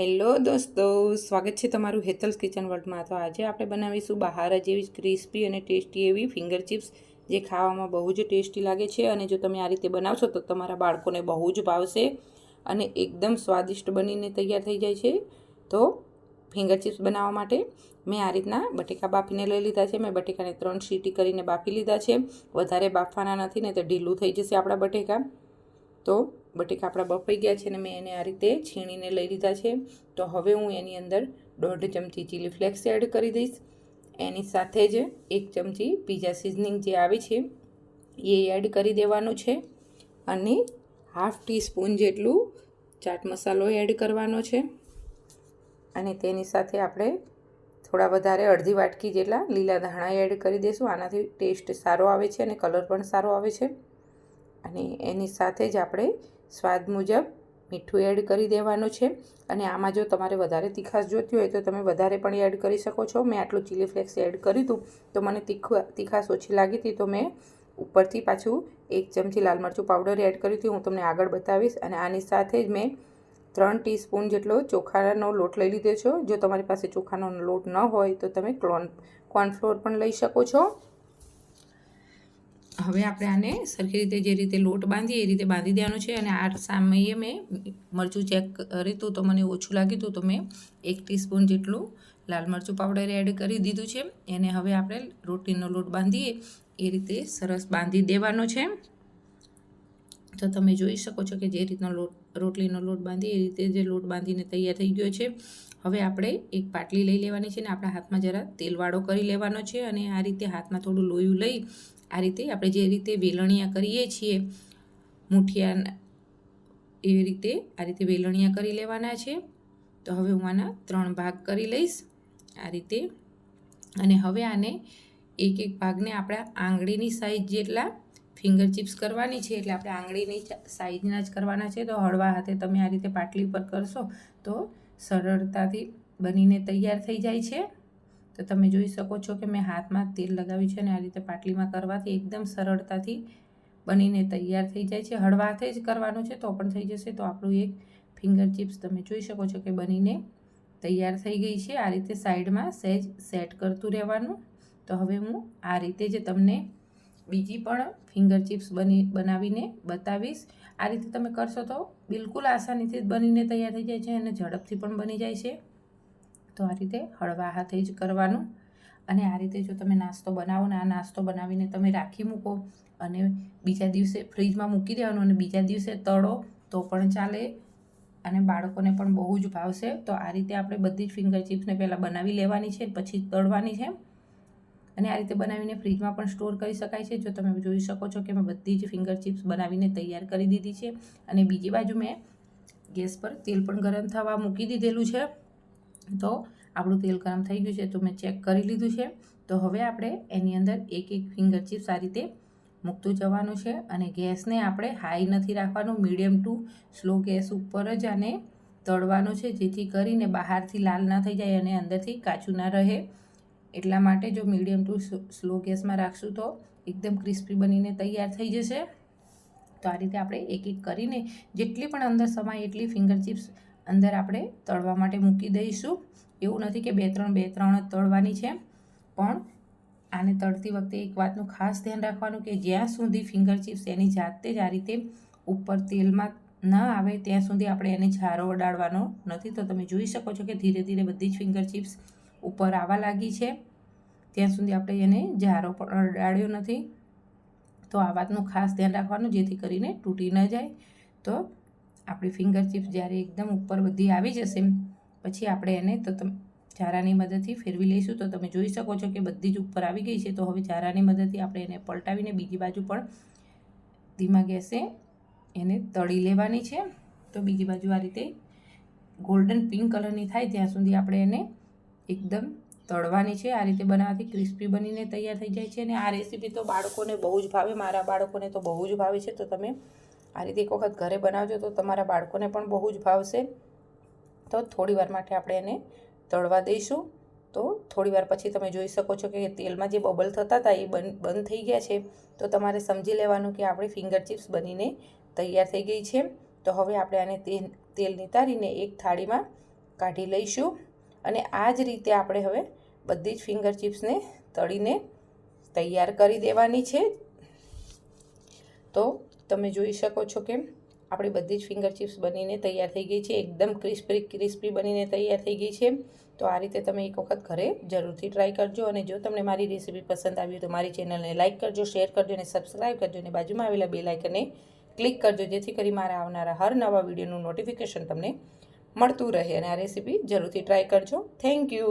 દોસ્તો, સ્વાગત છે તમારું હેતલ્સ કિચન વર્લ્ડમાં. તો આજે આપણે બનાવીશું બહાર જ એવી ક્રિસ્પી અને ટેસ્ટી એવી ફિંગર ચિપ્સ જે ખાવામાં બહુ જ ટેસ્ટી લાગે છે અને જો તમે આ રીતે બનાવશો તો તમારા બાળકોને બહુ જ ભાવશે અને એકદમ સ્વાદિષ્ટ બનીને તૈયાર થઈ જાય છે. તો ફિંગર ચિપ્સ બનાવવા માટે મેં આ રીતના બટેકા બાફીને લઈ લીધા છે. મેં બટેકાને ત્રણ સીટી કરીને બાફી લીધા છે. વધારે બાફવાના નથી ને તો ઢીલું થઈ જશે આપણા બટેકા. તો બટેકા આપણા બફાઈ ગયા છે અને મેં એને આ રીતે છીણીને લઈ લીધા છે. તો હવે હું એની અંદર દોઢ ચમચી ચીલી ફ્લેક્સ એડ કરી દઈશ. એની સાથે જ એક ચમચી પીઝા સિઝનિંગ જે આવે છે, એ એડ કરી દેવાનું છે અને હાફ ટી સ્પૂન જેટલું ચાટ મસાલો એડ કરવાનો છે. અને તેની સાથે આપણે થોડા વધારે અડધી વાટકી જેટલા લીલા ધાણા એડ કરી દઈશું. આનાથી ટેસ્ટ સારો આવે છે અને કલર પણ સારો આવે છે. અને એની સાથે જ આપણે સ્વાદ મુજબ મીઠું એડ કરી દેવાનું છે. અને આમાં જો તમારે વધારે તીખાશ જોતી હોય તો તમે વધારે પણ એડ કરી શકો છો. મેં આટલું ચીલી ફ્લેક્સ એડ કર્યું હતું તો મને તીખું, તીખાશ ઓછી લાગી હતી તો મેં ઉપરથી પાછું એક ચમચી લાલ મરચું પાવડર એડ કર્યું હતું. હું તમને આગળ બતાવીશ. અને આની સાથે જ મેં ત્રણ ટીસ્પૂન જેટલો ચોખાનો લોટ લઈ લીધો છો. જો તમારી પાસે ચોખાનો લોટ ન હોય તો તમે ક્લોન કોર્નફ્લોર પણ લઈ શકો છો. હવે આપણે આને સરખી રીતે જે રીતે લોટ બાંધીએ એ રીતે બાંધી દેવાનો છે અને આ સમયે મેં મરચું ચેક કર્યું હતું તો મને ઓછું લાગ્યું હતું તો મેં એક ટીસ્પૂન જેટલું લાલ મરચું પાવડર એડ કરી દીધું છે. એને હવે આપણે રોટીનો લોટ બાંધીએ એ રીતે સરસ બાંધી દેવાનો છે. તો તમે જોઈ શકો છો કે જે રીતનો લોટ, રોટલીનો લોટ બાંધીએ, એ રીતે જે લોટ બાંધીને તૈયાર થઈ ગયો છે. હવે આપણે એક પાટલી લઈ લેવાની છે ને આપણા હાથમાં જરા તેલવાળો કરી લેવાનો છે અને આ રીતે હાથમાં થોડું લોયું લઈ આ રીતે આપણે જે રીતે વેલણિયા કરીએ છીએ, મુઠિયા એવી રીતે આ રીતે વેલણિયા કરી લેવાના છે. તો હવે હું આના ત્રણ ભાગ કરી લઈશ આ રીતે. અને હવે આને એક એક ભાગને આપણા આંગળીની સાઈઝ જેટલા ફિંગર ચિપ્સ કરવાની છે એટલે આપણે આંગળીની સાઈઝના જ કરવાના છે. તો હળવા હાથે તમે આ રીતે પાટલી પર કરશો તો સરળતાથી બનીને તૈયાર થઈ જાય છે. તો તમે જોઈ શકો છો કે મેં હાથમાં તેલ લગાવ્યું છે અને આ રીતે પાટલીમાં કરવાથી એકદમ સરળતાથી બનીને તૈયાર થઈ જાય છે. હળવા હાથે જ કરવાનું છે તો પણ થઈ જશે. તો આપણું એક ફિંગર ચિપ્સ તમે જોઈ શકો છો કે બનીને તૈયાર થઈ ગઈ છે. આ રીતે સાઈડમાં સહેજ સેટ કરતું રહેવાનું. તો હવે હું આ રીતે જ તમને બીજી પણ ફિંગર ચિપ્સ બની, બનાવીને બતાવીશ. આ રીતે તમે કરશો તો બિલકુલ આસાનીથી બનીને તૈયાર થઈ જાય છે અને ઝડપથી પણ બની જાય છે. તો આ રીતે હળવા હાથે જ કરવાનું. અને આ રીતે જો તમે નાસ્તો બનાવો ને આ નાસ્તો બનાવીને તમે રાખી મૂકો અને બીજા દિવસે ફ્રીજમાં મૂકી દેવાનું અને બીજા દિવસે તળો તો પણ ચાલે અને બાળકોને પણ બહુ જ ભાવશે. તો આ રીતે આપણે બધી જ ફિંગર ચિપ્સને પહેલાં બનાવી લેવાની છે, પછી તળવાની છે. અને આ રીતે બનાવીને ફ્રીજમાં પણ સ્ટોર કરી શકાય છે. જો તમે જોઈ શકો છો કે મેં બધી જ ફિંગર ચિપ્સ બનાવીને તૈયાર કરી દીધી છે. અને બીજી બાજુ મેં ગેસ પર તેલ પણ ગરમ થવા મૂકી દીધેલું છે. તો આપણું તેલ ગરમ થઈ ગયું છે તો મેં ચેક કરી લીધું છે. તો હવે આપણે એની અંદર એક એક ફિંગર ચિપ્સ આ રીતે મૂકતું જવાનું છે અને ગેસને આપણે હાઈ નથી રાખવાનું, મીડિયમ ટુ સ્લો ગેસ ઉપર જ આને તળવાનું છે જેથી કરીને બહારથી લાલ ના થઈ જાય અને અંદરથી કાચું ના રહે. એટલા માટે જો મીડિયમ ટુ સ્લો ગેસમાં રાખશું તો એકદમ ક્રિસ્પી બનીને તૈયાર થઈ જશે. તો આ રીતે આપણે એક એક કરીને જેટલી પણ અંદર સમાય એટલી ફિંગર ચિપ્સ અંદર આપણે તળવા માટે મૂકી દઈશું. એવું નથી કે બે ત્રણ બે ત્રણ જ તળવાની છે. પણ આને તળતી વખતે એક વાતનું ખાસ ધ્યાન રાખવાનું કે જ્યાં સુધી ફિંગર ચિપ્સ એની જાતે જ આ રીતે ઉપર તેલમાં ન આવે, ત્યાં સુધી આપણે એને ઝારો અડાડવાનો નથી. તો તમે જોઈ શકો છો કે ધીરે ધીરે બધી જ ફિંગર ચિપ્સ ઉપર આવવા લાગી છે. ત્યાં સુધી આપણે એને ઝારો પણ અડાડ્યો નથી. તો આ વાતનું ખાસ ધ્યાન રાખવાનું, જેથી કરીને તૂટી ન જાય. તો આપણી ફિંગર ચિપ્સ જ્યારે એકદમ ઉપર બધી આવી જશે, પછી આપણે એને તો તમે, ઝારાની મદદથી ફેરવી લઈશું. તો તમે જોઈ શકો છો કે બધી જ ઉપર આવી ગઈ છે. તો હવે ઝારાની મદદથી આપણે એને પલટાવીને બીજી બાજુ પણ ધીમા ગેસે એને તળી લેવાની છે. તો બીજી બાજુ આ રીતે ગોલ્ડન પિંક કલરની થાય. ત્યાં સુધી આપણે એને એકદમ તળવાની છે. આ રીતે બનાવવાથી ક્રિસ્પી બનીને તૈયાર થઈ જાય છે. અને આ રેસીપી તો બાળકોને બહુ જ ભાવે. મારા બાળકોને તો બહુ જ ભાવે છે. તો તમે આ રીતે એક વખત ઘરે બનાવજો તો તમારા બાળકોને પણ બહુ જ ભાવશે. તો થોડી માટે આપણે એને તળવા દઈશું. તો થોડી પછી તમે જોઈ શકો છો કે તેલમાં જે બબલ થતા હતા એ બંધ થઈ ગયા છે. તો તમારે સમજી લેવાનું કે આપણી ફિંગર ચિપ્સ બનીને તૈયાર થઈ ગઈ છે. તો હવે આપણે આને તેલ નિતારીને એક થાળીમાં કાઢી લઈશું. અને આ જ રીતે આપણે હવે બધી જ ફિંગર ચિપ્સને તળીને તૈયાર કરી દેવાની છે. તો તમે જોઈ શકો છો કે આપણી બધી જ ફિંગર ચિપ્સ બનીને તૈયાર થઈ ગઈ છે. એકદમ ક્રિસ્પી ક્રિસ્પી બનીને તૈયાર થઈ ગઈ છે. તો આ રીતે તમે એક વખત ઘરે જરૂરથી ટ્રાય કરજો અને જો તમને મારી રેસીપી પસંદ આવી તો મારી ચેનલને લાઇક કરજો, શેર કરજો અને સબસ્ક્રાઈબ કરજો અને બાજુમાં આવેલા બે લાઇકને ક્લિક કરજો, જેથી કરી મારા આવનારા હર નવા વિડીયોનું નોટિફિકેશન તમને મળતું રહે અને આ રેસીપી જરૂરથી ટ્રાય કરજો. Thank you